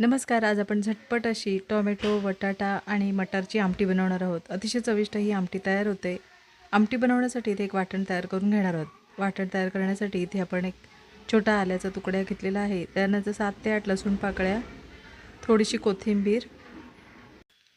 नमस्कार आज आपण झटपट अशी टोमॅटो बटाटा आणि मटारची आमटी बनवणार आहोत. अतिशय चविष्ट ही आमटी तयार होते. आमटी बनवण्यासाठी इथे एक वाटण तयार करून घेणार आहोत. वाटण तयार करण्यासाठी इथे आपण एक छोटा आल्याचा तुकड्या घेतलेला आहे. त्यानंतर सात ते आठ लसूण पाकळ्या थोडीशी कोथिंबीर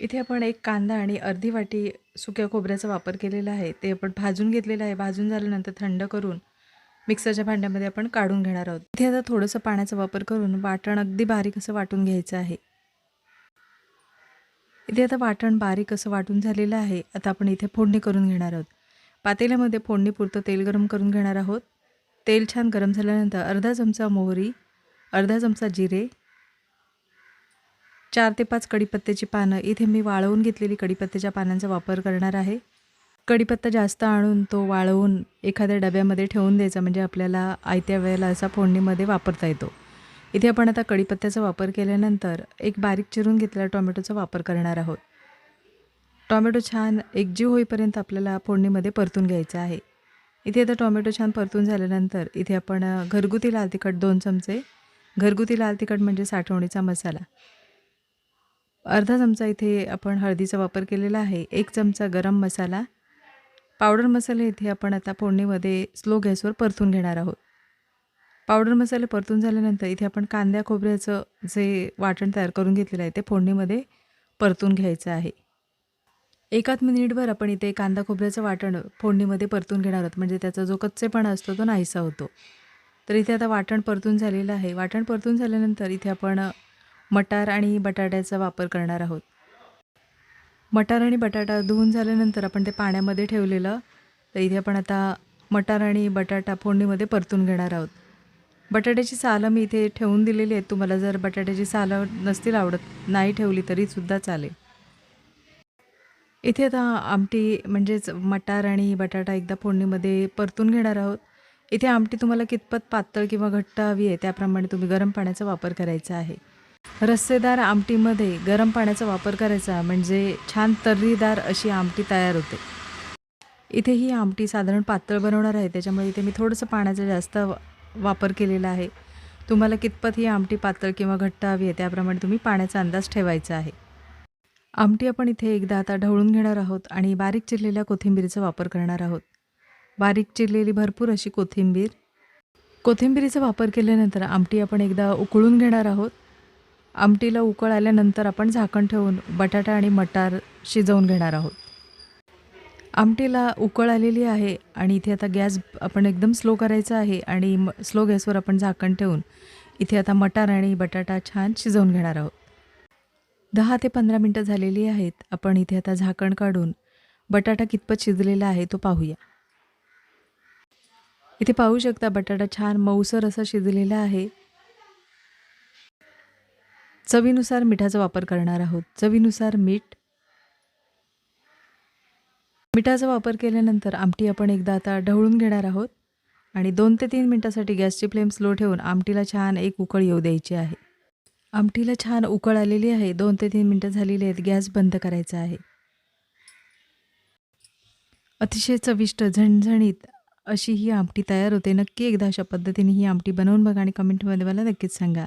इथे आपण एक कांदा आणि अर्धी वाटी सुक्या खोबऱ्याचा वापर केलेला आहे. ते आपण भाजून घेतलेलं आहे. भाजून झाल्यानंतर थंड करून मिक्सरच्या भांड्यामध्ये आपण काढून घेणार आहोत. इथे आता थोडंसं पाण्याचा वापर करून वाटण अगदी बारीक असं वाटून घ्यायचं आहे. इथे आता वाटण बारीक असं वाटून झालेलं आहे. आता आपण इथे फोडणी करून घेणार आहोत. पातेल्यामध्ये फोडणीपुरतं तेल गरम करून घेणार आहोत. तेल छान गरम झाल्यानंतर अर्धा चमचा मोहरी अर्धा चमचा जिरे चार ते पाच कडीपत्त्याची पानं. इथे मी वाळवून घेतलेली कडीपत्त्याच्या पानांचा वापर करणार आहे. कढीपत्ता जास्त आणून तो वाळवून एखाद्या डब्यामध्ये ठेवून द्यायचा म्हणजे आपल्याला आयत्या वेळेला असा फोडणीमध्ये वापरता येतो. इथे आपण आता कढीपत्त्याचा वापर केल्यानंतर एक बारीक चिरून घेतलेला टोमॅटोचा वापर करणार आहोत. टोमॅटो छान एकजीव होईपर्यंत आपल्याला फोडणीमध्ये परतून घ्यायचं आहे. इथे आता टोमॅटो छान परतून झाल्यानंतर इथे आपण घरगुती लाल तिखट दोन चमचे घरगुती लाल तिखट म्हणजे साठवणीचा मसाला. अर्धा चमचा इथे आपण हळदीचा वापर केलेला आहे एक चमचा गरम मसाला पावडर मसाले इथे आपण आता फोडणीमध्ये स्लो गॅसवर परतून घेणार आहोत. पावडर मसाले परतून झाल्यानंतर इथे आपण कांद्या खोबऱ्याचं जे वाटण तयार करून घेतलेलं आहे ते फोडणीमध्ये परतून घ्यायचं आहे. एकाच मिनिटभर आपण इथे कांदा खोबऱ्याचं वाटण फोडणीमध्ये परतून घेणार आहोत. म्हणजे त्याचा जो कच्चेपणा असतो तो नाहीसा होतो. तर इथे आता वाटण परतून झालेलं आहे. वाटण परतून झाल्यानंतर इथे आपण मटार आणि बटाट्याचा वापर करणार आहोत. मटार आणि बटाटा धुवून झाल्यानंतर आपण ते पाण्यामध्ये ठेवलेलं तर इथे आपण आता मटार आणि बटाटा फोडणीमध्ये परतून घेणार आहोत. बटाट्याची सालं मी इथे ठेवून दिलेली आहेत. तुम्हाला जर बटाट्याची सालं नसतील आवडत नाही ठेवली तरीसुद्धा चालेल. इथे आता आमटी म्हणजेच मटार आणि बटाटा एकदा फोडणीमध्ये परतून घेणार आहोत. इथे आमटी तुम्हाला कितपत पातळ किंवा घट्ट हवी आहे त्याप्रमाणे तुम्ही गरम पाण्याचा वापर करायचा आहे. रस्सेदार आमटीमध्ये गरम पाण्याचा वापर करायचा म्हणजे छान तर्रीदार अशी आमटी तयार होते. इथे ही आमटी साधारण पातळ बनवणार आहे. त्याच्यामुळे इथे मी थोडंसं पाण्याचा जास्त वापर केलेला आहे. तुम्हाला कितपत ही आमटी पातळ किंवा घट्ट हवी आहे त्याप्रमाणे तुम्ही पाण्याचा अंदाज ठेवायचा आहे. आमटी आपण इथे एकदा आता ढवळून घेणार आहोत आणि बारीक चिरलेल्या कोथिंबीरीचा वापर करणार आहोत. बारीक चिरलेली भरपूर अशी कोथिंबीर. कोथिंबीरीचा वापर केल्यानंतर आमटी आपण एकदा उकळून घेणार आहोत. आमटीला उकळ आल्यानंतर आपण झाकण ठेवून बटाटा आणि मटार शिजवून घेणार आहोत. आमटीला उकळ आलेली आहे आणि इथे आता गॅस आपण एकदम स्लो करायचा आहे आणि म स्लो गॅसवर आपण झाकण ठेवून इथे आता मटार आणि बटाटा छान शिजवून घेणार आहोत. दहा ते पंधरा मिनटं झालेली आहेत. आपण इथे आता झाकण काढून बटाटा कितपत शिजलेला आहे तो पाहूया. इथे पाहू शकता बटाटा छान मऊसर असा शिजलेला आहे. चवीनुसार मिठाचा वापर करणार आहोत. चवीनुसार मीठ. मिठाचा वापर केल्यानंतर आमटी आपण एकदा आता ढवळून घेणार आहोत आणि दोन ते तीन मिनटासाठी गॅसची फ्लेम स्लो ठेवून आमटीला छान एक उकळ येऊ द्यायची आहे. आमटीला छान उकळ आलेली आहे. दोन ते तीन मिनटं झालेली आहेत. गॅस बंद करायचा आहे. अतिशय चविष्ट झणझणीत अशी ही आमटी तयार होते. नक्की एकदा अशा पद्धतीने ही आमटी बनवून बघा आणि कमेंटमध्ये मला नक्कीच सांगा.